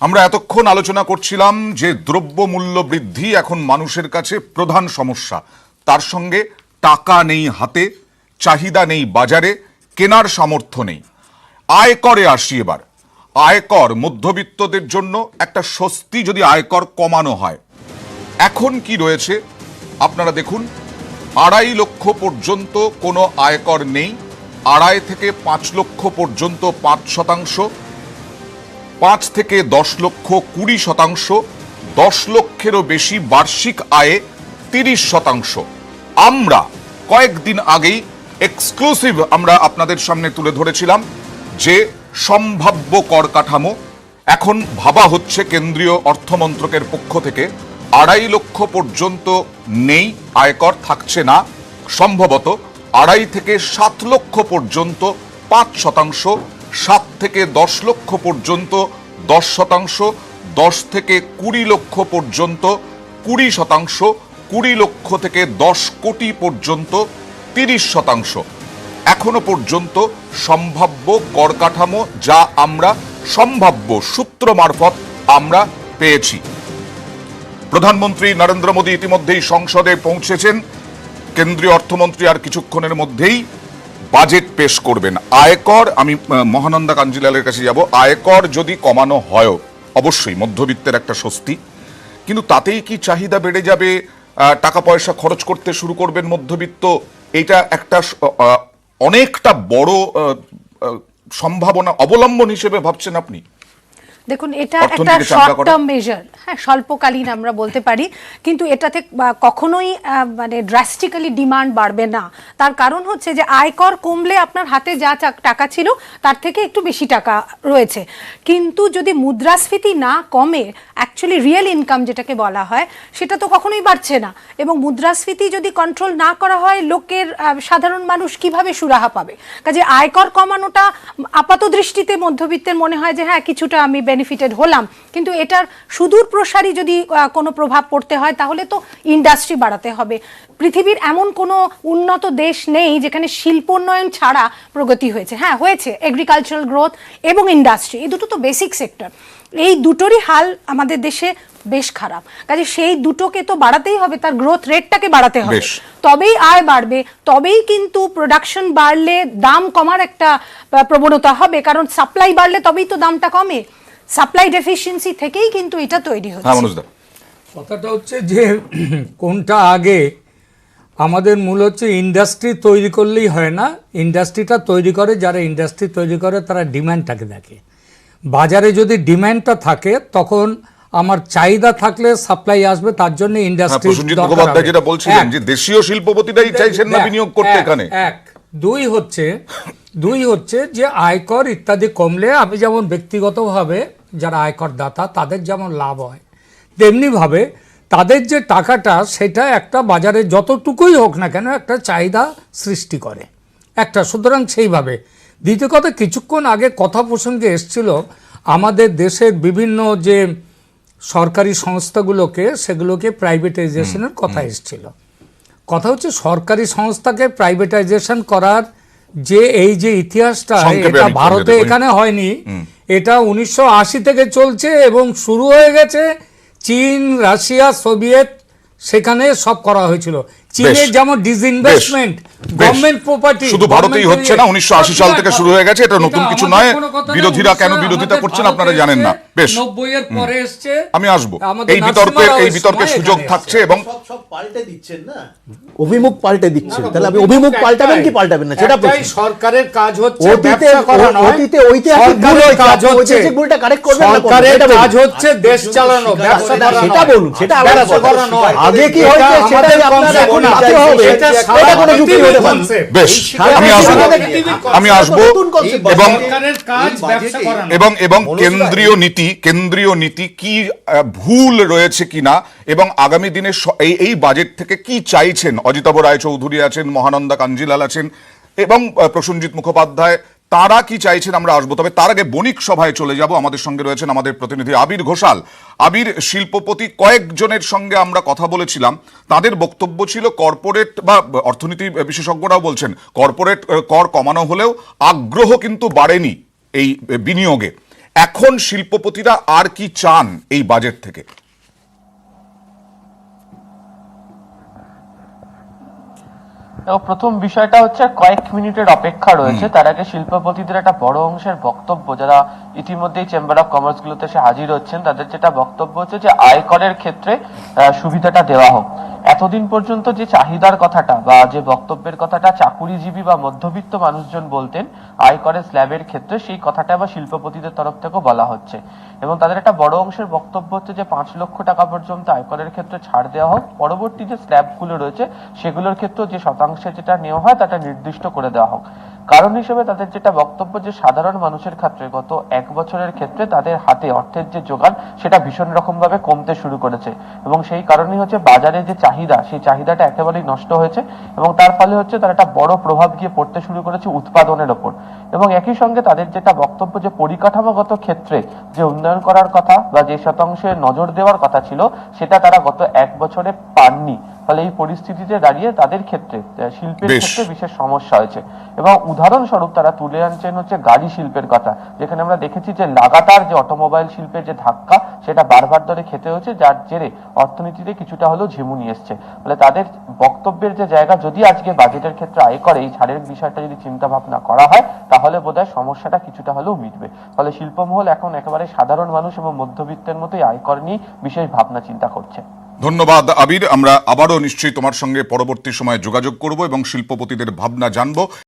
আমরা এতক্ষণ আলোচনা করছিলাম যে দ্রব্য মূল্য বৃদ্ধি এখন মানুষের কাছে প্রধান সমস্যা। তার সঙ্গে টাকা নেই হাতে, চাহিদা নেই বাজারে, কেনার সামর্থ্য নেই। আয়করে আসি এবার। আয়কর মধ্যবিত্তদের জন্য একটা স্বস্তি যদি আয়কর কমানো হয়। এখন কি রয়েছে? আপনারা দেখুন, আড়াই লক্ষ পর্যন্ত কোনো আয়কর নেই, আড়াই থেকে পাঁচ লক্ষ পর্যন্ত পাঁচ শতাংশ। পাঁচ থেকে দশ লক্ষ কুড়ি শতাংশ, দশ লক্ষেরও বেশি বার্ষিক আয়ে তিরিশ শতাংশ। আমরা কয়েকদিন আগেই এক্সক্লুসিভ আমরা আপনাদের সামনে তুলে ধরেছিলাম যে সম্ভাব্য কর কাঠামো এখন ভাবা হচ্ছে কেন্দ্রীয় অর্থমন্ত্রকের পক্ষ থেকে। আড়াই লক্ষ পর্যন্ত নেই, আয়কর থাকছে না। সম্ভবত আড়াই থেকে সাত লক্ষ পর্যন্ত পাঁচ শতাংশ সাত থেকে দশ লক্ষ পর্যন্ত, দশ শতাংশ, দশ থেকে কুড়ি লক্ষ পর্যন্ত, কুড়ি শতাংশ, কুড়ি লক্ষ থেকে দশ কোটি পর্যন্ত, তিরিশ শতাংশ। এখনও পর্যন্ত সম্ভাব্য কর কাঠামো যা আমরা, সম্ভাব্য সূত্র মারফত আমরা পেয়েছি। প্রধানমন্ত্রী নরেন্দ্র মোদী ইতিমধ্যেই সংসদে পৌঁছেছেন। কেন্দ্রীয় অর্থমন্ত্রী আর কিছুক্ষণের মধ্যেই বাজেট পেশ করবেন। আয়কর, আমি মহানন্দা কাঞ্জিলালের কাছে যাব। আয়কর যদি কমানো হয় অবশ্যই মধ্যবিত্তের একটা স্বস্তি। কিন্তু তাতেই কি চাহিদা বেড়ে যাবে? টাকা পয়সা খরচ করতে শুরু করবেন মধ্যবিত্ত। এটা একটা অনেকটা বড় সম্ভাবনা অবলম্বন হিসেবে ভাবছেন আপনি? দেখুন এটা একটা শর্ট টার্ম মেজার হ্যাঁ স্বল্পকালীন আমরা বলতে পারি কিন্তু এটাতে কখনোই মানে ড্রাস্টিক্যালি ডিমান্ড বাড়বে না। তার কারণ হচ্ছে যে আয়কর কমলে আপনার হাতে যা টাকা ছিল তার থেকে একটু বেশি টাকা রয়েছে। কিন্তু যদি মুদ্রাস্ফীতি না কমে অ্যাকচুয়ালি রিয়েল ইনকাম যেটাকে বলা হয় সেটা তো কখনোই বাড়ছে না। এবং মুদ্রাস্ফীতি যদি কন্ট্রোল না করা হয় লোকের সাধারণ মানুষ কীভাবে সুরাহা পাবে? কাজে আয়কর কমানোটা আপাত দৃষ্টিতে মধ্যবিত্তের মনে হয় যে হ্যাঁ কিছুটা আমি বেনিফিটেড হলাম। কিন্তু এটার সুদূর প্রসারী যদি কোনো প্রভাব পড়তে হয় তাহলে তো ইন্ডাস্ট্রি বাড়াতে হবে। পৃথিবীর এমন কোনো উন্নত দেশ নেই যেখানে শিল্পোন্নয়ন ছাড়া প্রগতি হয়েছে। হ্যাঁ হয়েছে। এগ্রিকালচারাল গ্রোথ এবং ইন্ডাস্ট্রি এই দুটো তো বেসিক সেক্টর এই দুটোরই হাল আমাদের দেশে বেশ খারাপ। কাজে সেই দুটোকে তো বাড়াতেই হবে তার গ্রোথ রেটটাকে বাড়াতে হবে। তবেই আয় বাড়বে তবেই কিন্তু প্রোডাকশন বাড়লে দাম কমার একটা প্রবণতা হবে। কারণ সাপ্লাই বাড়লে তবেই তো দামটা কমে। সাপ্লাই ডেফিসিয়েন্সি থেকেই কিন্তু এটা তৈরি হ্যাঁ হচ্ছে মনোজদা কথাটা হচ্ছে যে কোনটা আগে আমাদের মূল হচ্ছে ইন্ডাস্ট্রি তৈরি করলেই হয় না। ইন্ডাস্ট্রিটা তৈরি করে যারা ইন্ডাস্ট্রি তৈরি করে তারা ডিমান্ডটাকে দেখে। বাজারে যদি ডিম্যান্ডটা থাকে তখন আমার চাহিদা থাকলে সাপ্লাই আসবে তার জন্য হ্যাঁ ইন্ডাস্ট্রি প্রসেনজিৎ মুখোপাধ্যায় যেটা বলছিলেন যে দেশীয় শিল্পপতিরাই চাইছেন না বিনিয়োগ করতে এখানে। এক। দুই হচ্ছে দুই হচ্ছে যে আয়কর ইত্যাদি কমলে আমি যেমন ব্যক্তিগতভাবে যারা আয়কর দাতা তাদের যেমন লাভ হয় তেমনিভাবে তাদের যে টাকাটা সেটা একটা বাজারে যতটুকুই হোক না কেন একটা চাহিদা সৃষ্টি করে। একটা সুতরাং সেইভাবে। দ্বিতীয় কথা কিছুক্ষণ আগে কথা প্রসঙ্গে এসছিল আমাদের দেশের বিভিন্ন যে সরকারি সংস্থাগুলোকে সেগুলোকে প্রাইভেটাইজেশনের কথা এসছিল। কথা হচ্ছে সরকারি সংস্থাকে প্রাইভেটাইজেশন করার যে এই যে ইতিহাসটা এটা ভারতে এখানে হয়নি এটা উনিশশো আশি থেকে চলছে এবং শুরু হয়ে গেছে চীন রাশিয়া সোভিয়েত সেখানে সব করা হয়েছিল। চীনের যেমন ডিসইনভেস্টমেন্ট গভর্নমেন্ট প্রপার্টি শুধু ভারতেই হচ্ছে না উনিশশো আশি সাল থেকে শুরু হয়ে গেছে এটা নতুন কিছু নয়। বিরোধীরা কেন বিরোধিতা করছেন আপনারা জানেন না। বেশ। এর পরে এসছে আমি আসব। এই বিতর্কের এই বিতর্কের সুযোগ থাকছে এবং সব সব পাল্টে দিচ্ছেন না? অভিমুখ পাল্টে দিচ্ছেন। তাহলে আপনি অভিমুখ পাল্টাবেন কি পাল্টাবেন না? সেটা সরকারের কাজ হচ্ছে ব্যবসা করা নয়। অতীতে ঐতিহাসিক ভুল কাজ হচ্ছে ভুলটা correct করবেন না সরকারের কাজ হচ্ছে দেশ চালানো ব্যবসা সেটা- করা সেটা বলুন, সেটা আলাদা কথা। আগে কি হয়েছে? সেটাই আমাদের আপনার concept এখন না। নিতে হবে। এটা এটা সারা কোনো যুক্তি পৃথিবীর হতে পারে। বেশ আমি পৃথিবীর আমি আসব এবং সরকারের কাজ ব্যবসা করা নয়। এবং এবং কেন্দ্রীয় নীতি কেন্দ্রীয় নীতি কি ভুল রয়েছে কিনা এবং আগামী দিনে এই এই বাজেট থেকে কি চাইছেন? অজিতাভ রায় চৌধুরী আছেন মহানন্দা কাঞ্জিলাল আছেন এবং প্রসেনজিৎ মুখোপাধ্যায় তারা কি চাইছেন আমরা আসব। তবে তার আগে বণিক সভায় চলে যাব। আমাদের সঙ্গে রয়েছেন আমাদের প্রতিনিধি আবির ঘোষাল। আবির শিল্পপতি কয়েকজনের সঙ্গে আমরা কথা বলেছিলাম। তাদের বক্তব্য ছিল কর্পোরেট বা অর্থনীতি বিশেষজ্ঞরাও বলছেন, কর্পোরেট কর কমানো হলেও আগ্রহ কিন্তু বাড়েনি এই বিনিয়োগে। এখন শিল্পপতিরা আর কি চান এই বাজেট থেকে? প্রথম বিষয়টা হচ্ছে কয়েক মিনিটের অপেক্ষা রয়েছে। তার আগে শিল্পপতিদের একটা বড় অংশের বক্তব্য যারা ইতিমধ্যেই চেম্বার অফ কমার্স গুলোতে এসে হাজির হচ্ছেন তাদের যেটা বক্তব্য হচ্ছে যে আয়করের ক্ষেত্রে সুবিধাটা দেওয়া হোক। এতদিন পর্যন্ত যে চাহিদার কথাটা বা যে বক্তব্যের কথাটা চাকুরিজীবী বা মধ্যবিত্ত মানুষজন বলতেন আয়করের স্ল্যাবের ক্ষেত্রে সেই কথাটা আবার শিল্পপতিদের তরফ থেকেও বলা হচ্ছে। এবং তাদের একটা বড় অংশের বক্তব্য হচ্ছে যে পাঁচ লক্ষ টাকা পর্যন্ত আয়করের ক্ষেত্রে ছাড় দেওয়া হোক। পরবর্তী যে স্ল্যাবগুলো রয়েছে সেগুলোর ক্ষেত্রেও যে শতাংশে যেটা নেওয়া হয় তাটা নির্দিষ্ট করে দেওয়া হোক। কারণ হিসেবে তাদের যেটা বক্তব্য যে সাধারণ মানুষের ক্ষেত্রে গত এক বছরের ক্ষেত্রে তাদের হাতে অর্থের যে যোগান সেটা ভীষণ রকম ভাবে কমতে শুরু করেছে। এবং সেই কারণেই হচ্ছে বাজারে যে চাহিদা সেই চাহিদাটা একেবারেই নষ্ট হয়েছে এবং তার ফলে হচ্ছে তার একটা বড় প্রভাব গিয়ে পড়তে শুরু করেছে উৎপাদনের ওপর। এবং একই সঙ্গে তাদের যেটা বক্তব্য যে পরিকাঠামোগত ক্ষেত্রে যে উন্নয়ন করার কথা বা যে শতাংশে নজর দেওয়ার কথা ছিল সেটা তারা গত এক বছরে পাননি। ফলে এই পরিস্থিতিতে দাঁড়িয়ে তাদের ক্ষেত্রে শিল্পের ক্ষেত্রে বিশেষ সমস্যা হয়েছে। এবং উদাহরণস্বরূপ তারা তুলে আনছেন হচ্ছে গাড়ি শিল্পের কথা। যেখানে আমরা দেখেছি যে লাগাতার যে অটোমোবাইল শিল্পের যে ধাক্কা, সেটা বারবার ধরে খেতে হচ্ছে যার জেরে অর্থনীতিতে কিছুটা হলেও ঝিমুনি এসছে। ফলে তাদের বক্তব্যের যে জায়গা, যদি আজকে বাজেটের ক্ষেত্রে আয় করে, এই ছাড়ের বিষয়টা যদি চিন্তা ভাবনা করা হয়, তাহলে বোধহয় সমস্যাটা কিছুটা হলেও মিটবে। ফলে শিল্পমহল এখন একেবারে সাধারণ মানুষ এবং মধ্যবিত্তের মতোই আয়কর নিয়ে বিশেষ ভাবনা চিন্তা করছে। ধন্যবাদ, আবির। আমরা আবারও নিশ্চয়ই তোমার সঙ্গে পরবর্তী সময়ে যোগাযোগ করব এবং শিল্পপতিদের ভাবনা জানব।